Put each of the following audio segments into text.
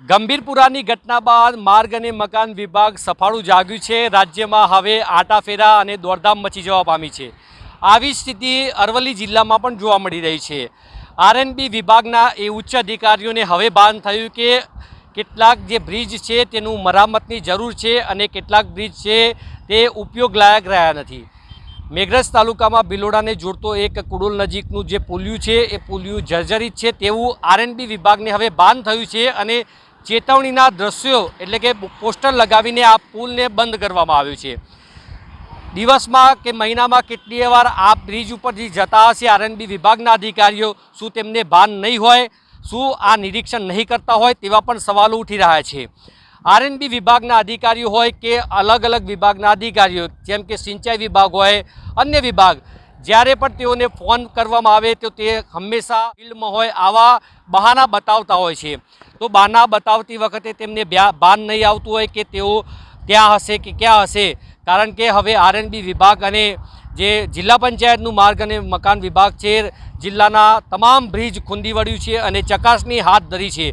ગંભીરપુરાની ઘટના બાદ માર્ગ અને મકાન વિભાગ સફાળું જાગ્યું છે. રાજ્યમાં હવે આટાફેરા અને દોડધામ મચી જવા પામી છે. આવી સ્થિતિ અરવલ્લી જિલ્લામાં પણ જોવા મળી રહી છે. આરએનબી વિભાગના એ ઉચ્ચ અધિકારીઓને હવે ભાન થયું કે કેટલાક જે બ્રિજ છે તેનું મરામતની જરૂર છે અને કેટલાક બ્રિજ છે તે ઉપયોગ લાયક રહ્યા નથી. મેઘરજ તાલુકામાં બિલોડાને જોડતો એક કુડોલ નજીકનું જે પુલિયું છે, એ પુલિયું જર્જરિત છે તેવું આરએનબી વિભાગને હવે ભાન થયું છે અને ચેતવણીના દ્રશ્યો એટલે કે પોસ્ટર લગાવીને આ પુલને બંધ કરવામાં આવ્યું છે. દિવસમાં કે મહિનામાં કેટલી વાર આ બ્રિજ ઉપરથી જતા હશે, આરએનબી વિભાગના અધિકારીઓ શું તેમને ભાન નહીં હોય, શું આ નિરીક્ષણ નહીં કરતા હોય તેવા પણ સવાલો ઉઠી રહ્યા છે. આરએનબી વિભાગના અધિકારીઓ હોય કે અલગ અલગ વિભાગના અધિકારીઓ, જેમ કે સિંચાઈ વિભાગ હોય, અન્ય વિભાગ જ્યારે પણ તેઓને ફોન કરવામાં આવે તો તે હંમેશા ફિલ્ડમાં હોય આવા બહાના બતાવતા હોય છે. તો બહાના બતાવતી વખતે તેમને ભાન નહીં આવતું હોય કે તેઓ ત્યાં હશે કે ક્યાં હશે. કારણ કે હવે આરએનબી વિભાગ અને જે જિલ્લા પંચાયતનું માર્ગ અને મકાન વિભાગ છે, જિલ્લાના તમામ બ્રિજ ખૂંદી વળ્યું છે અને ચકાસણી હાથ ધરી છે.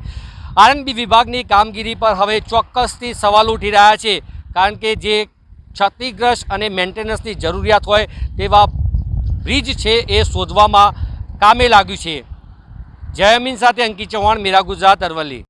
આરએનબી વિભાગની કામગીરી પર હવે ચોક્કસથી સવાલ ઉઠી રહ્યા છે. કારણ કે જે ક્ષતિગ્રસ્ત અને મેન્ટેનન્સની જરૂરિયાત હોય તેવા બ્રિજ છે એ શોધવામાં કામે લાગ્યું છે. જય અમીન સાથે અંકિત ચૌહાણ, મીરા ગુજરાત અરવલ્લી.